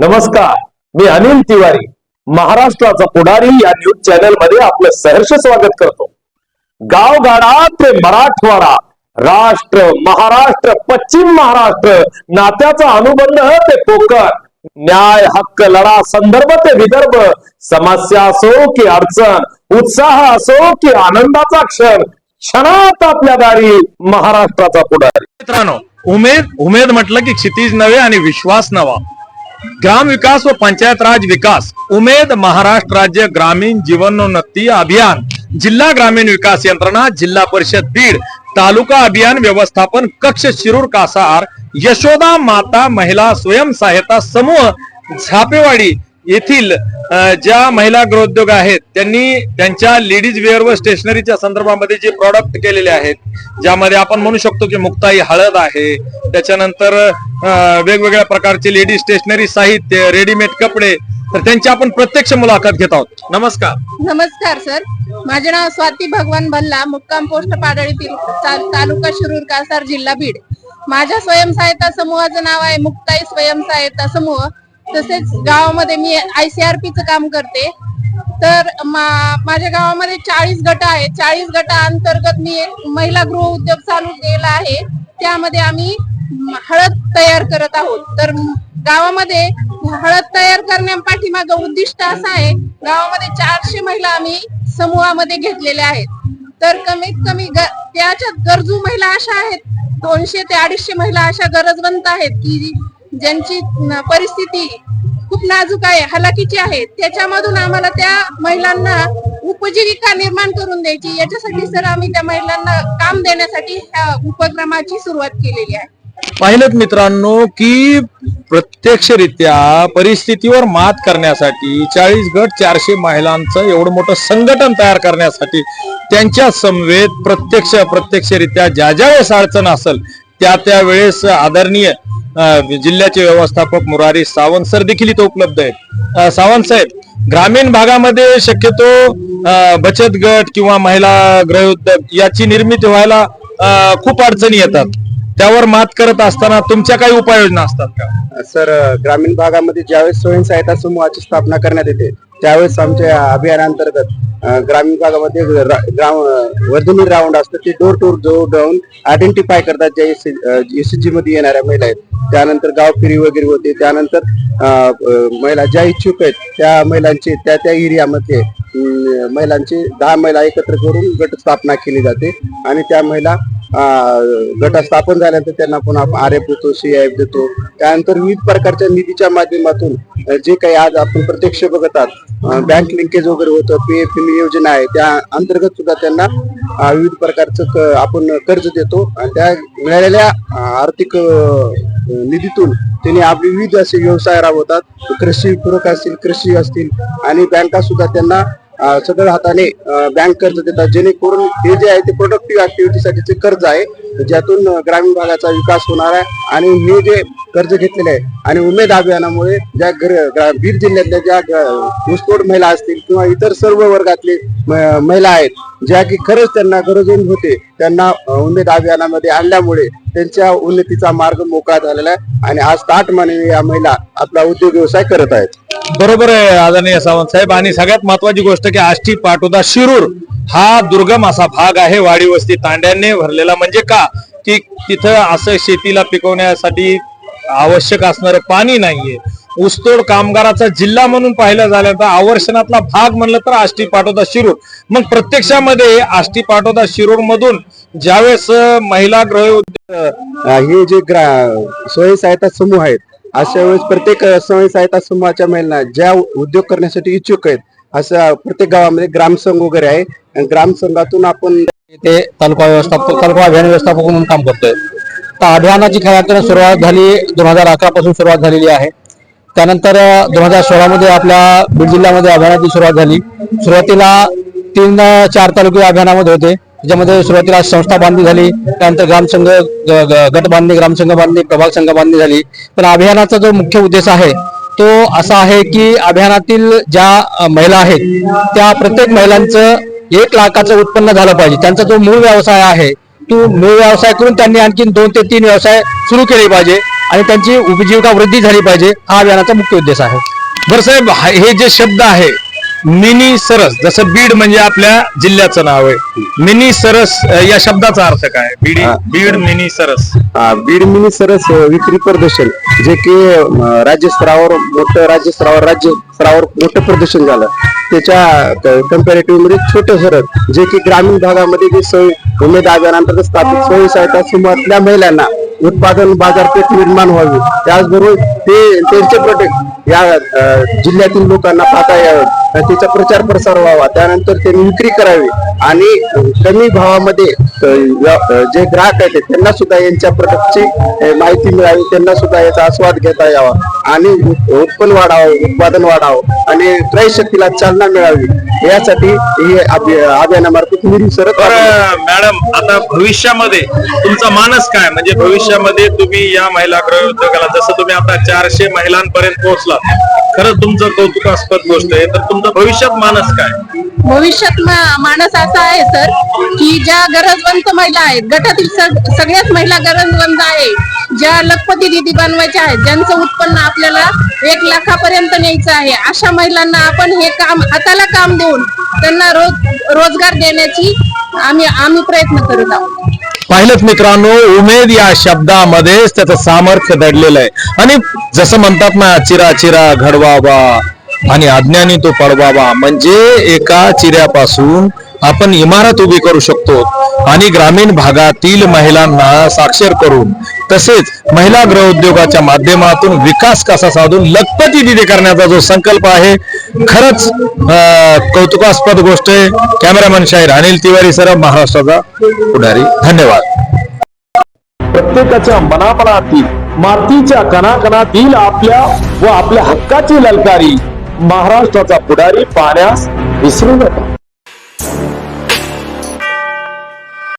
नमस्कार मी अनिल तिवारी महाराष्ट्राचा पुढारी या न्यूज चॅनलमध्ये आपलं सहर्ष स्वागत करतो. गावगाडा ते मराठवाडा राष्ट्र महाराष्ट्र पश्चिम महाराष्ट्र नात्याचा अनुबंध ते कोकण न्याय हक्क लढा संदर्भ ते विदर्भ समस्या असो की अडचण उत्साह असो की आनंदाचा क्षण क्षणात आपल्या दारी महाराष्ट्राचा पुढारी. मित्रांनो उमेद उमेद म्हटलं की क्षितिज नव्हे आणि विश्वास नवा. ग्राम विकास व पंचायत राज विकास उमेद महाराष्ट्र राज्य ग्रामीण जीवनोन्नती अभियान जिल्हा ग्रामीण विकास यंत्रणा जिल्हा परिषद बीड तालुका अभियान व्यवस्थापन कक्ष शिरूर कासार यशोदा माता महिला स्वयं सहायता समूह झापेवाडी येथील ज्या महिला गृहोद्योग आहेत त्यांनी त्यांच्या लेडीज वेअर व स्टेशनरीच्या संदर्भामध्ये जे प्रॉडक्ट केलेले आहेत ज्यामध्ये आपण म्हणू शकतो की मुक्ताई हळद आहे त्याच्यानंतर वेगवेगळ्या प्रकारचे लेडीज स्टेशनरी साहित्य रेडीमेड कपडे तर त्यांची आपण प्रत्यक्ष मुलाखत घेत आहोत. नमस्कार. नमस्कार सर. माझे नाव स्वाती भगवान भल्ला मुक्काम पोस्ट पाडळीतील तालुका शिरूर कासार जिल्हा बीड. माझ्या स्वयंसहायता समूहाचं नाव आहे मुक्ताई स्वयंसहायता समूह. तसेच गावामध्ये मी आयसीआरपीचं काम करते. तर माझ्या गावामध्ये चाळीस गट आहेत. चाळीस गटाअंतर्गत मी महिला गृह उद्योग चालू केला आहे. त्यामध्ये आम्ही हळद तयार करत आहोत. तर गावामध्ये हळद तयार करण्यापाठीमागं उद्दिष्ट असं आहे. गावामध्ये चारशे महिला आम्ही समूहामध्ये घेतलेल्या आहेत. तर कमीत कमी त्याच्यात गरजू महिला अशा आहेत. दोनशे ते अडीचशे महिला अशा गरजवंत आहेत की ज्यांची परिस्थिती खूप नाजूक आहे हलाखीची आहे. त्याच्यामधून आम्हाला त्या महिलांना उपजीविका निर्माण करून द्यायची. याच्यासाठी सर आम्ही त्या महिलांना काम देण्यासाठी ह्या उपक्रमाची सुरुवात केलेली आहे. पाहिलं मित्रांनो की प्रत्यक्षरित्या परिस्थितीवर मात करण्यासाठी चाळीस गट चारशे महिलांचं एवढं मोठं संघटन तयार करण्यासाठी त्यांच्या समवेत प्रत्यक्ष प्रत्यक्षरित्या ज्या ज्या वेळेस अडचण असेल त्या त्या वेळेस आदरणीय जिल्ह्याचे व्यवस्थापक मुरारी सावंत सर देखील इथं उपलब्ध आहेत. सावंत साहेब ग्रामीण भागामध्ये शक्यतो बचत गट किंवा महिला गृहोद्योग याची निर्मिती व्हायला खूप अडचणी येतात. त्यावर मात करत असताना तुमच्या काही उपाययोजना असतात का? सर ग्रामीण भागामध्ये ज्यावेळेस स्वयंसहायता समूहाची स्थापना करण्यात येते. त्यावेळेस आमच्या अभियानांतर्गत अ, ग्रामीण भागामध्ये रा- ग्राम वर्धनी राऊंड असतं ते डोर टू डोर जाऊन आयडेंटिफाय करतात ज्या एस जी मध्ये येणाऱ्या महिला आहेत. त्यानंतर गाव फेरी वगैरे होते त्यानंतर अ, अ, महिला ज्या इच्छुक आहेत त्या महिलांचे त्या त्या एरियामध्ये महिलांची दहा महिला एकत्र करून गट स्थापना केली जाते. आणि त्या महिला गट स्थापन झाल्यानंतर त्यांना पुन्हा आर एफ देतो सी एफ देतो. त्यानंतर विविध प्रकारच्या निधीच्या माध्यमातून जे काही आज आपण प्रत्यक्ष बघतात बँक लिंकेज वगैरे होतं पी एफ योजना आहे त्या अंतर्गत सुद्धा त्यांना विविध प्रकारचं आपण कर्ज देतो. आणि त्या मिळालेल्या आर्थिक निधीतून त्यांनी आपले विविध असे व्यवसाय राबवतात. कृषी पूरक असतील कृषी असतील आणि बँका सुद्धा त्यांना सदळ हाताने बँक कर्ज देतात जेणेकरून हे जे आहे ते प्रोडक्टिव्ह ऍक्टिव्हिटीसाठीचे कर्ज आहे. ज्यातून ग्रामीण भागाचा विकास होणार आहे. आणि हे जे कर्ज घेतलेले आहे आणि उमेद अभियानामुळे ज्या घर बीड जिल्ह्यातल्या ज्या ग- महिला असतील किंवा इतर सर्व वर्गातले म- महिला आहेत ज्या की खरंच त्यांना गरजून होते त्यांना उमेद अभियानामध्ये आणल्यामुळे त्यांच्या उन्नतीचा मार्ग मोकळा झालेला आहे आणि आज ताट मानवी या महिला आपला उद्योग व्यवसाय करत आहेत. बरोबर आहे आदरणीय सावंत साहेब. आणि सगळ्यात महत्वाची गोष्ट की आष्टी पाटोदा शिरूर हा दुर्गम असा भाग आहे. वाडी वस्ती तांड्याने भरलेला म्हणजे का? की तिथं असं शेतीला पिकवण्यासाठी आवश्यक असणारं पाणी नाहीये. ऊसतोड कामगाराचा जिल्हा म्हणून पाहिलं झाल्यानंतर तर आवर्षणातला भाग म्हणलं तर आष्टी पाटोदा शिरूर. मग प्रत्यक्षामध्ये आष्टी पाटोदा शिरूर मधून ज्यावेळेस महिला गृह हे जे ग्रा स्वयं सहायता समूह आहेत अशा वेळेस प्रत्येक स्वयं सहायता समूहाच्या महिलांना ज्या उद्योग करण्यासाठी इच्छुक आहेत असं प्रत्येक गावामध्ये ग्रामसंघ वगैरे आहे. आणि ग्रामसंघातून आपण ते तालुका व्यवस्थापक तालुका अभियान व्यवस्थापक म्हणून काम करतोय. तर अभियानाची खऱ्या सुरुवात झाली दोन हजार अकरा पासून सुरुवात झालेली आहे. त्यानंतर दोन हजार सोळा मध्ये आपल्या बीड जिल्ह्यामध्ये अभियानाची सुरुवात झाली. सुरुवातीला तीन चार तालुके अभियानामध्ये होते. त्याच्यामध्ये सुरुवातीला संस्था बांधणी झाली. त्यानंतर ग्रामसंघ गट बांधणी ग्रामसंघ बांधणी प्रभाग संघ बांधणी झाली. पण अभियानाचा जो मुख्य उद्देश आहे तो असा आहे की अभियानातील ज्या महिला आहेत त्या प्रत्येक महिलांचं एक लाखाचं उत्पन्न झालं पाहिजे. त्यांचा जो मूळ व्यवसाय आहे तो मूळ व्यवसाय करून त्यांनी आणखी दोन ते तीन व्यवसाय सुरू केले पाहिजे. आणि त्यांची उपजीविका वृद्धी झाली पाहिजे हा अभियानाचा मुख्य उद्देश आहे. बरं साहेब हा- जे शब्द आहे मिनी सरस जसं बीड म्हणजे आपल्या जिल्ह्याचं नाव आहे. मिनी सरस या शब्दाचा अर्थ काय? बीड हा. बीड मिनी सरस. बीड मिनी सरस विक्री प्रदर्शन जे की राज्यस्तरावर मोठं राज्यस्तरावर राज्य स्तरावर मोठं प्रदर्शन झालं. त्याच्या कम्पॅरेटिव्हमध्ये छोटं सरस जे की ग्रामीण भागामध्ये जे सोय उमेद अभियानांतर्गत स्थापित स्वयं सहायता समूहातल्या महिलांना उत्पादन बाजारपेठ निर्माण व्हावी. त्याचबरोबर ते त्यांचे प्रोडक्ट या जिल्ह्यातील लोकांना पाहता यावे. तिचा प्रचार प्रसार व्हावा. त्यानंतर त्यांनी विक्री करावी. आणि कमी भावामध्ये जे ग्राहक आहेत त्यांना सुद्धा यांच्या प्रोडक्टची माहिती मिळावी. त्यांना सुद्धा याचा आस्वाद घेता यावा. आणि उत्पन्न वाढावं उत्पादन वाढावं. आणि क्रय शक्तीला चालना मिळावी. यासाठी हे अभियानामार्फत मिरी सरत मॅडम आता भविष्यामध्ये तुमचा मानस काय? म्हणजे भविष्यामध्ये तुम्ही या महिला गृह उद्योगाला जसं तुम्ही आता चारशे महिलांपर्यंत पोहोचला खरंच तुमचं कौतुकास्पद गोष्ट आहे तर तुमचं भविष्यात मानस काय? भविष्यात मा- मानस असा आहे सर की ज्या गरजवंत महिला आहेत गटातील सग- सगळ्याच महिला गरजवंत आहे ज्या लखपती दिदी बनवायच्या आहेत ज्यांचं उत्पन्न आपल्याला एक लाखापर्यंत न्यायचं आहे अशा महिलांना आपण हे काम हाताला काम देऊन त्यांना रोज रोजगार देण्याची आम्ही आम्ही प्रयत्न करत आहोत. पाहिलं मित्रांनो उमेद या शब्दामध्येच त्याचं सामर्थ्य दडलेलं आहे. आणि जसं म्हणतात ना चिरा चिरा घडवावा आणि अज्ञानी तो पडवावा. म्हणजे एका चिऱ्यापासून आपण इमारत उभी करू शकतो आणि ग्रामीण भागातील महिलांना साक्षर करून तसेच महिला गृहउद्योगाच्या माध्यमातून विकास कसा साधून लखपती दिदी करण्याचा जो संकल्प आहे खरंच कौतुकास्पद गोष्ट आहे. कॅमेरामॅन शाहीर अनिल तिवारी सर महाराष्ट्राचा पुढारी. धन्यवाद. प्रत्येकाच्या मनामनातील मातीच्या कणाकणातील आपल्या व आपल्या हक्काची ललकारी महाराष्ट्राचा पुढारी पाहण्यास विसरू नका.